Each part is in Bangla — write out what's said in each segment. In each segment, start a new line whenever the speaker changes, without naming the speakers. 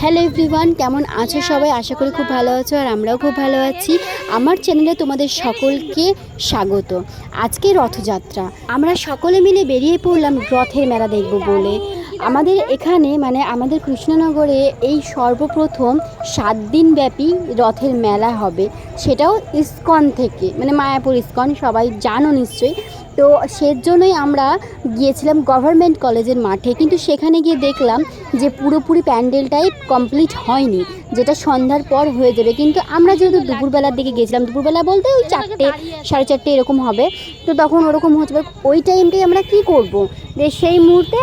হ্যালো এভরিওয়ান, কেমন আছো সবাই? আশা করি খুব ভালো আছো আর আমরাও খুব ভালো আছি। আমার চ্যানেলে তোমাদের সকলকে স্বাগত। আজকে রথযাত্রা। আমরা সকলে মিলে বেরিয়ে পড়লাম রথের মেলা দেখব বলে। আমাদের এখানে মানে আমাদের কৃষ্ণনগরে এই সর্বপ্রথম সাত দিন ব্যাপী রথের মেলা হবে। সেটাও ইস্কন থেকে মানে মায়াপুর ইস্কন, সবাই জানো নিশ্চয়ই। তো সেজন্যই আমরা গিয়েছিলাম গভর্নমেন্ট কলেজের মাঠে, কিন্তু সেখানে গিয়ে দেখলাম যে পুরোপুরি প্যান্ডেলটাই কমপ্লিট হয়নি, যেটা সন্ধ্যার পর হয়ে যাবে। কিন্তু আমরা যেহেতু দুপুরবেলার দিকে গেছিলাম দুপুরবেলা বলতে ওই চারটে, সাড়ে চারটে এরকম হবে। তো তখন ওরকম হচ্ছে ওই টাইমটাই আমরা কি করব? যে সেই মুহূর্তে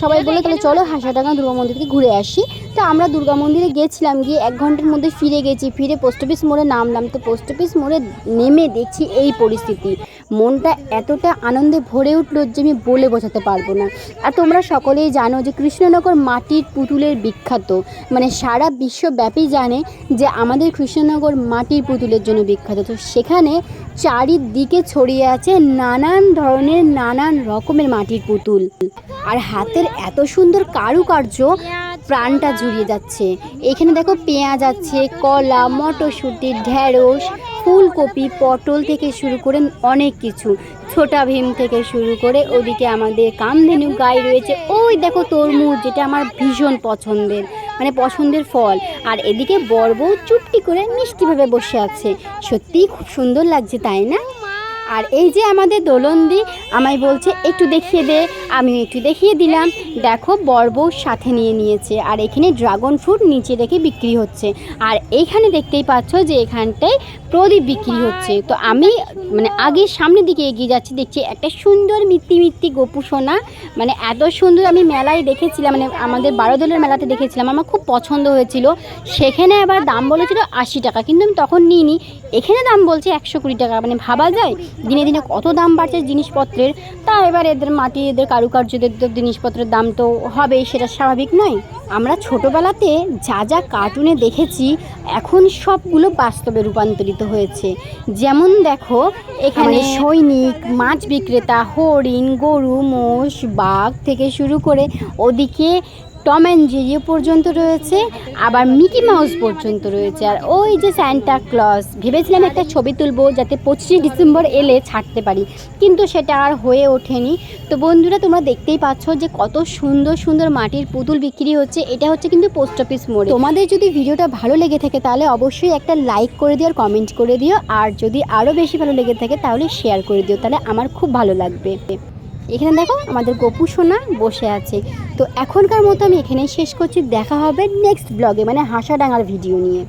সবাই বলে তাহলে চলো হাসাডাঙ্গা দুর্গা মন্দির থেকে ঘুরে আসি। তো আমরা দুর্গা মন্দিরে গেছিলাম, গিয়ে এক ঘণ্টার মধ্যে ফিরে গেছি। ফিরে পোস্ট অফিস মোড়ে নামলাম। তো পোস্ট অফিস মোড়ে নেমে দেখছি এই পরিস্থিতি। মনটা এতটা আনন্দে ভরে উঠল যে আমি বলে বোঝাতে পারব না। আর তোমরা সকলেই জানো যে কৃষ্ণনগর মাটির পুতুলের বিখ্যাত। মানে সারা বিশ্বব্যাপী জানে যে আমাদের কৃষ্ণনগর মাটির পুতুলের জন্য বিখ্যাত। তো সেখানে চারিদিকে ছড়িয়ে আছে নানান ধরনের নানান রকমের মাটির পুতুল। আর হাতের এত সুন্দর কারুকার্য প্রাণটা জুড়িয়ে যাচ্ছে। এখানে দেখো পেঁয়াজ আছে, কলা, মটরশুঁটি ঢ্যাঁড়স ফুলকপি, পটল থেকে শুরু করে অনেক কিছু। ছোটা ভীম থেকে শুরু করে ওদিকে আমাদের কামধেনু গাই রয়েছে। ওই দেখো তরমুজ, যেটা আমার ভীষণ পছন্দের মানে পছন্দের ফল। আর এদিকে বউ চুপটি করে মিষ্টিভাবে বসে আছে। সত্যিই খুব সুন্দর লাগছে, তাই না? আর এই যে আমাদের দোলন্দি আমায় বলছে, একটু দেখিয়ে দে। আমি একটু দেখিয়ে দিলাম। দেখো বড়বউ সাথে নিয়ে নিয়েছে আর এখানে ড্রাগন ফ্রুট নিচে রেখে বিক্রি হচ্ছে। আর এইখানে দেখতেই পাচ্ছ যে এখানটায় প্রদীপ বিক্রি হচ্ছে। তো আমি মানে আগে সামনের দিকে এগিয়ে যাচ্ছি, দেখছি একটা সুন্দর মিত্তি মিত্তি গোপু সোনা। মানে এত সুন্দর আমি মেলায় দেখেছিলাম মানে আমাদের বারো দলের মেলাতে দেখেছিলাম। আমার খুব পছন্দ হয়েছিল। সেখানে আবার দাম বলেছিল আশি টাকা, কিন্তু আমি তখন নিইনি। এখানে দাম বলছে একশো কুড়ি টাকা। মানে ভাবা যায় দিনে দিনে কত দাম বাড়ছে জিনিসপত্রের। তা এবার এদের মাটি, এদের কারুকার্যদের তো জিনিসপত্রের দাম তো হবেই, সেটা স্বাভাবিক নয়। আমরা ছোটোবেলাতে যা যা কার্টুনে দেখেছি, এখন সবগুলো বাস্তবে রূপান্তরিত হয়েছে। যেমন দেখো, এখানে সৈনিক, মাছ বিক্রেতা, হরিণ, গরু, মোষ, বাঘ থেকে শুরু করে ওদিকে টম অ্যান্ড জেরি পর্যন্ত রয়েছে, আবার মিকি মাউস পর্যন্ত রয়েছে। আর ওই যে স্যান্টা ক্লজ ভেবেছিলাম একটা ছবি তুলবো যাতে পঁচিশে ডিসেম্বর এলে ছাড়তে পারি, কিন্তু সেটা আর হয়ে ওঠেনি। তো বন্ধুরা, তোমরা দেখতেই পাচ্ছ যে কত সুন্দর সুন্দর মাটির পুতুল বিক্রি হচ্ছে। এটা হচ্ছে কিন্তু পোস্ট অফিস মোড়ে। তোমাদের যদি ভিডিওটা ভালো লেগে থাকে, তাহলে অবশ্যই একটা লাইক করে দিও আর কমেন্ট করে দিও। আর যদি আরও বেশি ভালো লেগে থাকে, তাহলে শেয়ার করে দিও। তাহলে আমার খুব ভালো লাগবে। এখানে দেখো আমাদের গপু সোনা বসে আছে। তো এখনকার মতো আমি এখানেই শেষ করছি। দেখা হবে নেক্সট ব্লগে মানে হাসা ডাঙার ভিডিও নিয়ে।